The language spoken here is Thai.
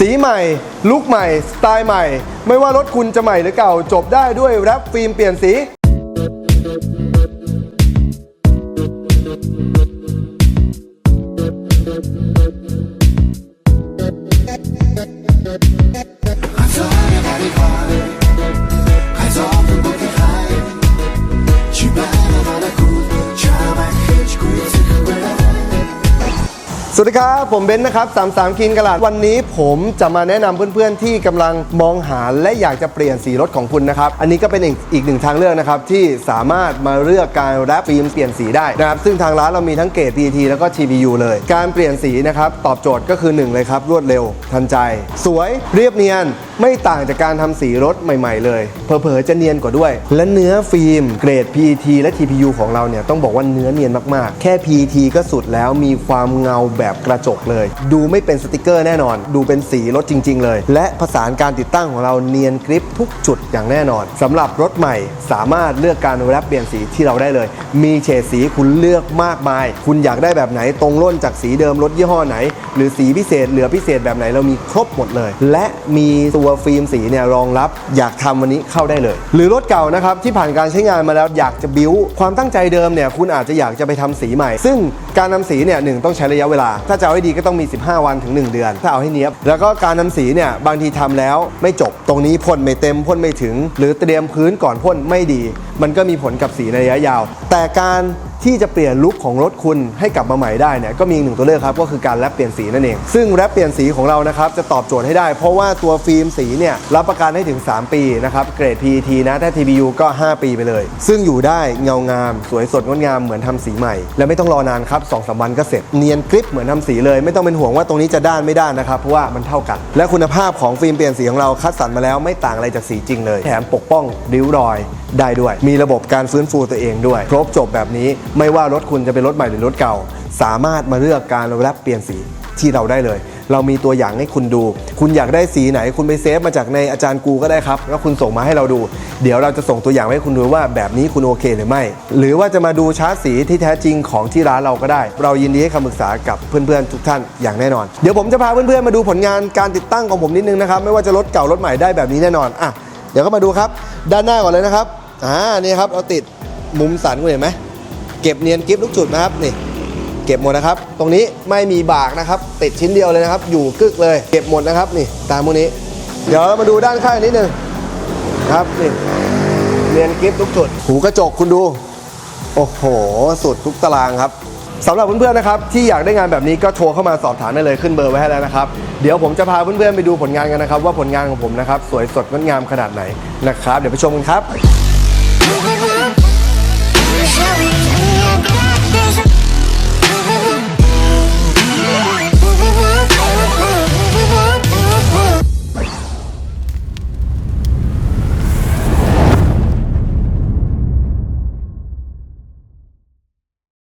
สีใหม่ ลุคใหม่ สไตล์ใหม่ ไม่ว่ารถคุณจะใหม่หรือเก่า จบได้ด้วยแรปฟิล์มเปลี่ยนสี Tu สวัสดีครับ ผมเบนซ์นะครับ 33คินกระลาด วันนี้ผมจะมาแนะนำเพื่อนๆ ที่กำลังมองหาและอยากจะเปลี่ยนสีรถของคุณนะครับ อันนี้ก็เป็นอีกอีกหนึ่งทางเลือกนะครับ ที่สามารถมาเลือกการแรปฟิล์มเปลี่ยนสีได้นะครับ ซึ่งทางร้านเรามีทั้งเกรด PET แล้วก็ TPU เลย การเปลี่ยนสีนะครับ ตอบโจทย์ก็คือ 1 เลยครับ รวดเร็วทันใจ สวยเรียบเนียนไม่ต่างจากการทำสีรถใหม่ๆเลย เผลอๆจะเนียนกว่าด้วย และเนื้อฟิล์มเกรด PET และ TPU ของเราเนี่ยต้องบอกว่าเนื้อเนียนมากๆ แค่ PET ก็สุดแล้วมีความเงาแบบกระจกเลย ดูไม่เป็นสติกเกอร์แน่นอน ดูเป็นสีรถจริง ๆ เลย และผสานการติดตั้งของเราเนียนกริปทุกจุดอย่างแน่นอนสำหรับรถใหม่สามารถเลือกการแรปเปลี่ยนสีที่เราได้เลย มีเฉดสีคุณเลือกมากมาย คุณอยากได้แบบไหนตรงร่นจากสีเดิมรถยี่ห้อไหน หรือสีพิเศษเหลือพิเศษแบบไหนเรามีครบหมดเลย และมีตัวฟิล์มสีเนี่ยรองรับอยากทำวันนี้เข้าได้เลย หรือรถเก่านะครับที่ผ่านการใช้งานมาแล้วอยากจะบิ้วความตั้งใจเดิมเนี่ยคุณอาจจะอยากจะไปทำสีใหม่ ซึ่งการนำสีเนี่ยหนึ่งต้องใช้ระยะเวลา ถ้าจะเอาให้ดีก็ต้องมี 15 วันถึง 1 เดือน ถ้าเอาให้เนี้ยบแล้วก็การนำสีเนี่ยบางทีทำแล้วไม่จบตรงนี้พ่นไม่เต็มพ่นไม่ถึง หรือเตรียมพื้นก่อนพ่นไม่ดี มันก็มีผลกับสีในระยะยาว แต่การ ที่จะเปลี่ยนลุคของรถคุณให้กลับมาใหม่ได้เนี่ยก็มีอีกหนึ่งตัวเลือกครับก็คือการแรปเปลี่ยนสีนั่นเอง ซึ่งแรปเปลี่ยนสีของเรานะครับจะตอบโจทย์ให้ได้ เพราะว่าตัวฟิล์มสีเนี่ยรับประกันให้ถึง 3 ปีนะครับเกรด PET นะถ้า TPU ก็ 5 ปีไปเลย ซึ่งอยู่ได้เงางาม สวยสดงดงามเหมือนทำสีใหม่ และไม่ต้องรอนานครับ2อสวันก็เสร็จเนียนกริปเหมือนทำสีเลย ไม่ต้องเป็นห่วงว่าตรงนี้จะด้านไม่ด้านนะครับเพราะว่ามันเท่ากัน และคุณภาพของฟิล์มเปลี่ยนสีของเราคัดสรรมาแล้วไม่ต่างอะไรจากสีจริงเลย แถมปกป้องริ้วรอยได้ด้วย มีระบบการฟื้นฟูตัวเองด้วย ครบจบแบบนี้ไม่ว่ารถคุณจะเป็นรถใหม่หรือรถเก่า สามารถมาเลือกการแรปเปลี่ยนสีที่เราได้เลย เรามีตัวอย่างให้คุณดู คุณอยากได้สีไหน คุณไปเซฟมาจากในอาจารย์กูก็ได้ครับ แล้วคุณส่งมาให้เราดู เดี๋ยวเราจะส่งตัวอย่างให้คุณดูว่าแบบนี้คุณโอเคหรือไม่ หรือว่าจะมาดูชาร์จสีที่แท้จริงของที่ร้านเราก็ได้ เรายินดีให้คำปรึกษากับเพื่อนๆทุกท่านอย่างแน่นอน เดี๋ยวผมจะพาเพื่อนๆมาดูผลงานการติดตั้งของผมนิดนึงนะครับ ไม่ว่าจะรถเก่ารถใหม่ได้แบบนี้แน่นอน อะ เดี๋ยวก็มาดูครับ ด้านหน้าก่อนเลยนะครับ อ่า นี่ครับ เราติดมุมสันคุณเห็นไหม เก็บเนียนกิฟทุกจุดนะครับนี่เก็บหมดนะครับ ตรงนี้ไม่มีบากนะครับ ติดชิ้นเดียวเลยนะครับ อยู่กึกเลย เก็บหมดนะครับนี่ตามพวกนี้ เดี๋ยวเรามาดูด้านข้างนิดนึงครับนี่เนียนกิฟทุกจุด หูกระจกคุณดู โอ้โห สุดทุกตารางครับสำหรับเพื่อนๆนะครับที่อยากได้งานแบบนี้ก็โทรเข้ามาสอบถามได้เลยขึ้นเบอร์ไว้ให้แล้วนะครับ เดี๋ยวผมจะพาเพื่อนๆไปดูผลงานกันนะครับ ว่าผลงานของผมนะครับสวยสดงดงามขนาดไหนนะครับ เดี๋ยวไปชมกันครับ